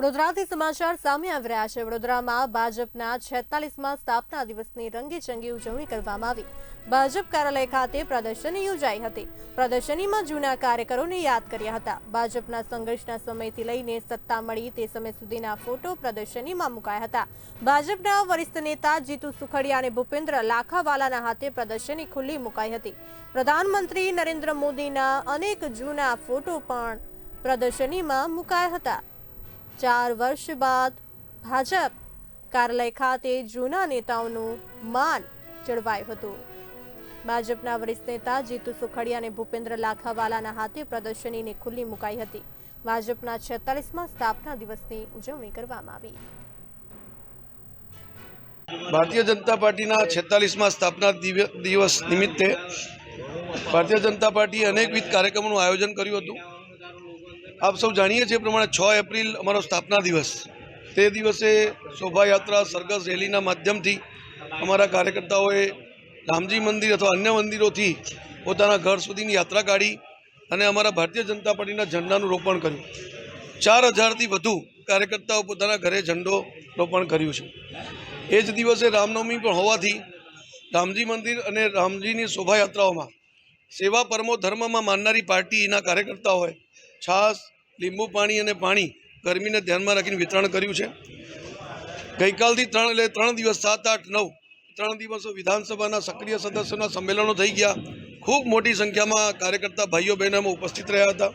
વડોદરાથી સમાચાર સામે આવી રહ્યા છે. વડોદરામાં ભાજપના છેતાલીસમાં સ્થાપના દિવસની રંગેચંગી ઉજવણી કરવામાં આવી. ભાજપ કાર્યાલય ખાતે પ્રદર્શની યોજાઈ હતી. પ્રદર્શનીમાં જૂના કાર્યકરોને યાદ કર્યા હતા. ભાજપના સંઘર્ષના સમયથી લઈને સત્તા મળી તે સમય સુધીના ફોટો પ્રદર્શનીમાં મુકાયા હતા. ભાજપના વરિષ્ઠ નેતા જીતુ સુખડિયા અને ભૂપેન્દ્ર લાખાવાલાના હાથે પ્રદર્શની ખુલ્લી મુકાઈ હતી. પ્રધાનમંત્રી નરેન્દ્ર મોદીના અનેક જૂના ફોટો પણ પ્રદર્શનીમાં મુકાયા હતા. ચાર વર્ષ બાદ ભાજપ કાર્યાલય ખાતે જૂના નેતાઓનું માન જળવાયું હતું. ભાજપના વરિષ્ઠ નેતા જીતુ સુખડિયા અને ભૂપેન્દ્ર લાખાવાલાના હાથે પ્રદર્શનીને ખુલ્લી મુકાઈ હતી. ભાજપના છેતાલીસમાં સ્થાપના દિવસની ઉજવણી કરવામાં આવી. ભારતીય જનતા પાર્ટીના છેતાલીસમાં સ્થાપના દિવસ નિમિત્તે ભારતીય જનતા પાર્ટીએ અનેકવિધ કાર્યક્રમોનું આયોજન કર્યું હતું. આપ સૌ જાણીએ છીએ પ્રમાણે છ એપ્રિલ અમારો સ્થાપના દિવસ. તે દિવસે શોભાયાત્રા સરઘસ રેલીના માધ્યમથી અમારા કાર્યકર્તાઓએ રામજી મંદિર અથવા અન્ય મંદિરોથી પોતાના ઘર સુધીની યાત્રા કાઢી અને અમારા ભારતીય જનતા પાર્ટીના ઝંડાનું રોપણ કર્યું. ચાર હજારથી વધુ કાર્યકર્તાઓ પોતાના ઘરે ઝંડો રોપણ કર્યું છે. એ જ દિવસે રામનવમી પણ હોવાથી રામજી મંદિર અને રામજીની શોભાયાત્રાઓમાં સેવા પરમો ધર્મમાં માનનારી પાર્ટીના કાર્યકર્તાઓએ છાસ લીંબુ પાણી અને પાણી ગરમીને ધ્યાનમાં રાખીને વિતરણ કર્યું છે. ગઈકાલથી ત્રણ એટલે ત્રણ દિવસ, સાત, આઠ, નવ, ત્રણ દિવસો વિધાનસભાના સક્રિય સદસ્યોના સંમેલનો થઈ ગયા. ખૂબ મોટી સંખ્યામાં કાર્યકર્તા ભાઈઓ બહેનો ઉપસ્થિત રહ્યા હતા.